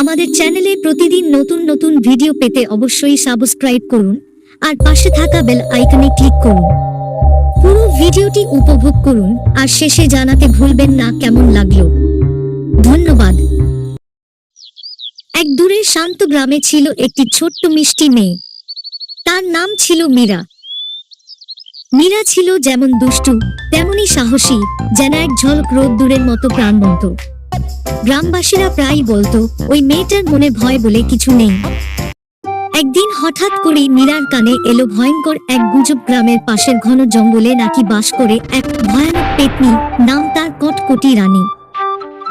আমাদের চ্যানেলে প্রতিদিন নতুন নতুন ভিডিও পেতে অবশ্যই সাবস্ক্রাইব করুন আর পাশে থাকা বেল আইকনে ক্লিক করুন। পুরো ভিডিওটি উপভোগ করুন আর শেষে জানাতে ভুলবেন না কেমন লাগল। ধন্যবাদ। এক দূরে শান্ত গ্রামে ছিল একটি ছোট্ট মিষ্টি মেয়ে। তার নাম ছিল মীরা। মীরা ছিল যেমন দুষ্টু, তেমনি সাহসী, যেন এক ঝলক রোদ্দুরের মতো প্রাণবন্ত। গ্রামবাসীরা প্রায়ই বলতো, ওই মেয়েটার মনে ভয় বলে কিছু নেই। একদিন হঠাৎ করেই মীরার কানে এলো ভয়ঙ্কর এক গুজব গ্রামের পাশের ঘন জঙ্গলে নাকি বাস করে এক ভয়ানক পেতনি নাম তার কটকটি রানী।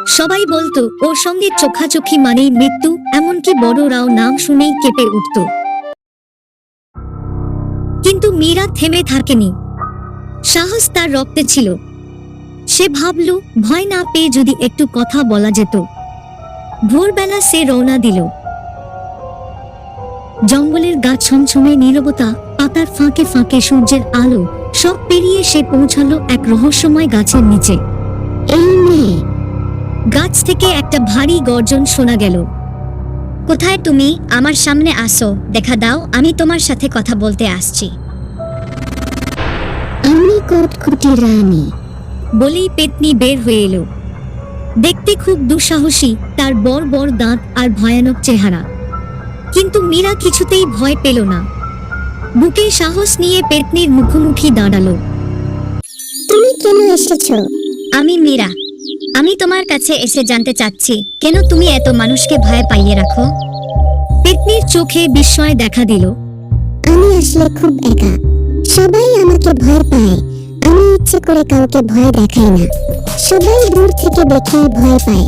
সবাই বলতো, ওর সঙ্গে চোখাচোখি মানেই মৃত্যু, এমনকি বড়রাও নাম শুনেই কেঁপে উঠত। কিন্তু মীরা থেমে থাকেনি। সাহস তার রক্তে ছিল। সে ভাবল ভয় না পেয়ে যদি একটু কথা বলা যেত। ভোরবেলা সে রওনা দিল। জঙ্গলের গাছ ছমছমে নীরবতা পাতার ফাঁকে ফাঁকে সূর্যের আলো সব পেরিয়ে সে পৌঁছালো এক রহস্যময় গাছের নিচে। এই মেয়ে গাছ থেকে একটা ভারী গর্জন শোনা গেল। কোথায় তুমি? আমার সামনে আসো দেখা দাও আমি তোমার সাথে কথা বলতে আসছি। আমি কটকটি রানী। বলেই পেতনি বের হয়ে এলো। দেখতে খুব দুঃসাহসী তার বড় বড় দাঁত আর ভয়ানক চেহারা। কিন্তু মীরা কিছুতেই ভয় পেল না। বুকে সাহস নিয়ে পেতনির মুখোমুখি দাঁড়াল। তুমি কেন এসেছ? আমি মীরা। আমি তোমার কাছে এসে জানতে চাচ্ছি কেন তুমি এত মানুষকে ভয় পাইয়ে রাখো? পেতনির চোখে বিস্ময় দেখা দিল। আমি আসলে খুব একা। সবাই আমাকে ভয় পায়। আমি ইচ্ছে করে কাউকে ভয় দেখাই না। সবাই দূর থেকে দেখে ভয় পায়।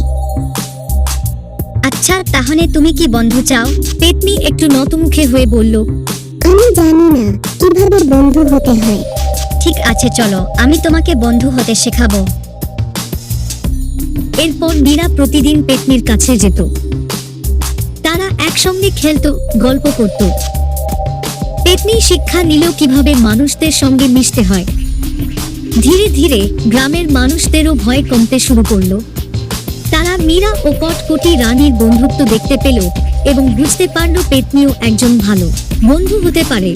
আচ্ছা তাহলে তুমি কি বন্ধু চাও? পেতনি একটু নতমুখে হয়ে বলল আমি জানি না কীভাবে বন্ধু হতে হয়। ঠিক আছে চলো আমি তোমাকে বন্ধু হতে শেখাবো। এরপর মীরা প্রতিদিন পেতনির কাছে যেত। তারা একসঙ্গে খেলতো গল্প করত। পেতনি শিক্ষা নিল কীভাবে মানুষদের সঙ্গে মিশতে হয় ধীরে ধীরে গ্রামের মানুষদেরও ভয় কমতে শুরু করল। তারা মীরা ও কটকটি রানীর বন্ধুত্ব দেখতে পেল এবং বুঝতে পারল পেতনিও একজন ভালো বন্ধু হতে পারে।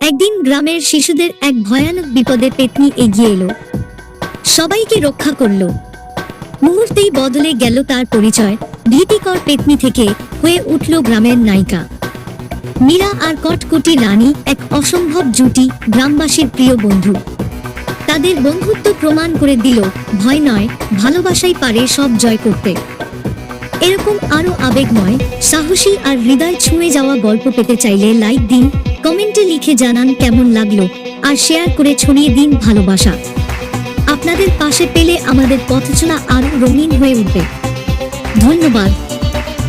একদিন গ্রামের শিশুদের এক ভয়ানক বিপদে পেতনি এগিয়ে এলো। সবাইকে রক্ষা করল। মুহূর্তেই বদলে গেল তার পরিচয়। ভীতিকর পেতনি থেকে হয়ে উঠল গ্রামের নায়িকা। মীরা আর কটকটি রানী এক অসম্ভব জুটি গ্রামবাসীর প্রিয় বন্ধু। তাদের বন্ধুত্ব প্রমাণ করে দিল ভয় নয়, ভালোবাসাই পারে সব জয় করতে। এরকম আরও আবেগময়, সাহসী আর হৃদয় ছুঁয়ে যাওয়া গল্প পেতে চাইলে লাইক দিন, কমেন্টে লিখে জানান কেমন লাগল আর শেয়ার করে ছড়িয়ে দিন ভালোবাসা। আপনাদের পাশে পেলে আমাদের পথচলা আরও রঙিন হয়ে উঠবে। ধন্যবাদ।